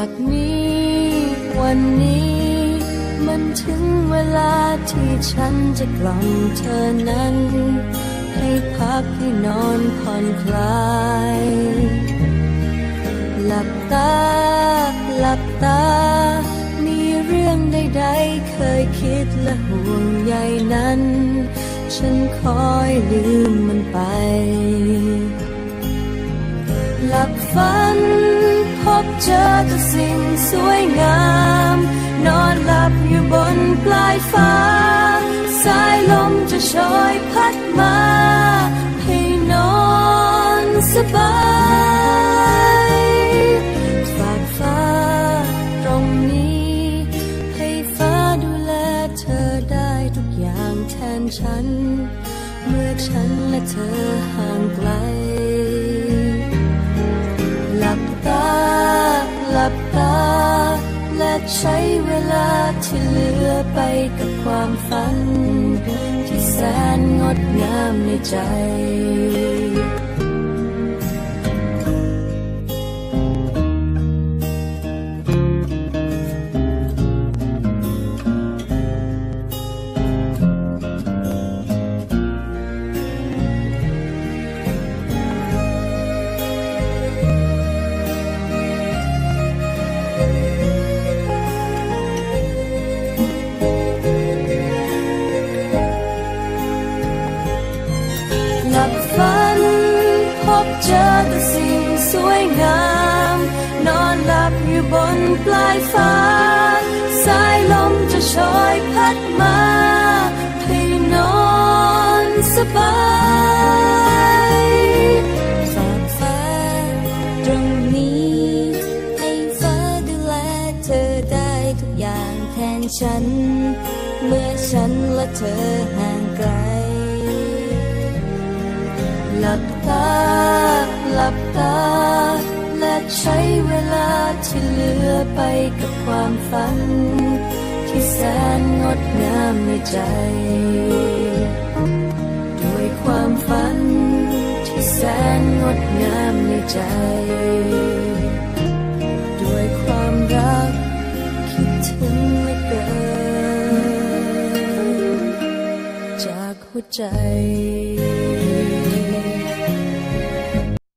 จากนี้วันนี้ มันถึงเวลาที่ฉันจะกล่อมเธอนั้น ให้พักให้นอนผ่อนคลาย หลับตา หลับตา มีเรื่องใดๆ เคยคิดและห่วงใยนั้น ฉันคอยลืมมันไป หลับฝัน บเจอแต่สิ่งสวยงาม นอนหลับอยู่บนปลายฟ้า สายลมจะโชยพัดมาให้นอนสบายฝากฟ้าตรงนี้ ให้ฟ้าดูแลเธอได้ทุกอย่างแทนฉัน เมื่อฉันและเธอหา ลับตา และใช้เวลาที่เหลือไปกับความฝัน ที่แสนงดงามในใจ บเจอแต่สิ่งสวยงาม นอนหลับอยู่บนปลายฟ้า สายลมจะโชยพัดมาให้นอนสบายฝากฟ้าตรงนี้ ให้ฟ้าดูแลเธอได้ทุกอย่างแทนฉัน เมื่อฉันและเธอห่างไกล หลับตาหลับตา และใช้เวลาที่เหลือไปกับความฝัน ที่แสนงดงามในใจ ด้วยความฝัน ที่แสนงดงามในใจ ด้วยความรักคิดถึงเหลือเกินจากหัวใจ